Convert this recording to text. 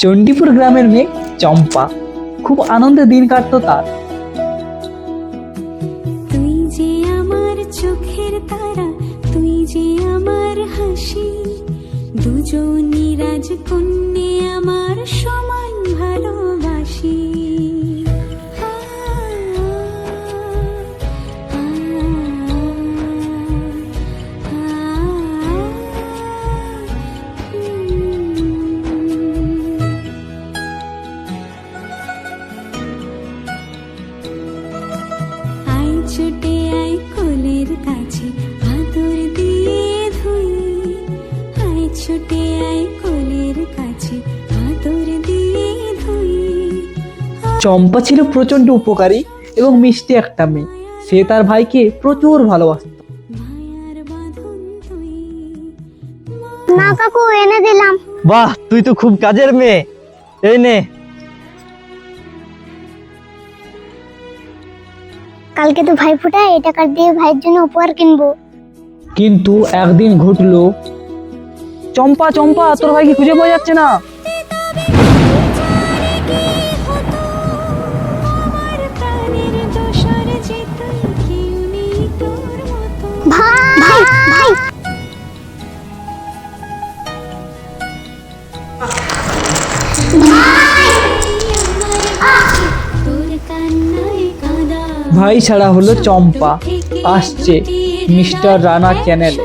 চণ্ডীপুর গ্রামের মেয়ে চম্পা। খুব আনন্দে দিন কাটত তার। তুই যে আমার চোখের তারা, তুই যে আমার হাসি, দুজনই রাজকন্যা আমার সমান ছুটে আয় কোলের কাছে আদর দিয়ে ধুই। আয় ছুটে আয় কোলের কাছে আদর দিয়ে ধুই। চম্পা ছিল প্রচণ্ড উপকারী এবং মিষ্টি একটা মেয়ে। সে তার ভাইকে প্রচুর ভালোবাসত। মায়ার বাঁধন তুই না কাকু এনে দিলাম। বাহ তুই তো খুব কাজের মেয়ে। এই নে। কালকে তো ভাই ফোটা এই টাকা দিয়ে ভাইয়ের জন্য উপহার কিনবো। কিন্তু একদিন ঘটলো চম্পা চম্পা তোর ভাইকে খুঁজে পাওয়া যাচ্ছে না? মতো ভাই। ভাই! ভাই ছাড়া হলো চম্পা। আসছে মিস্টার রানা চ্যানেলে।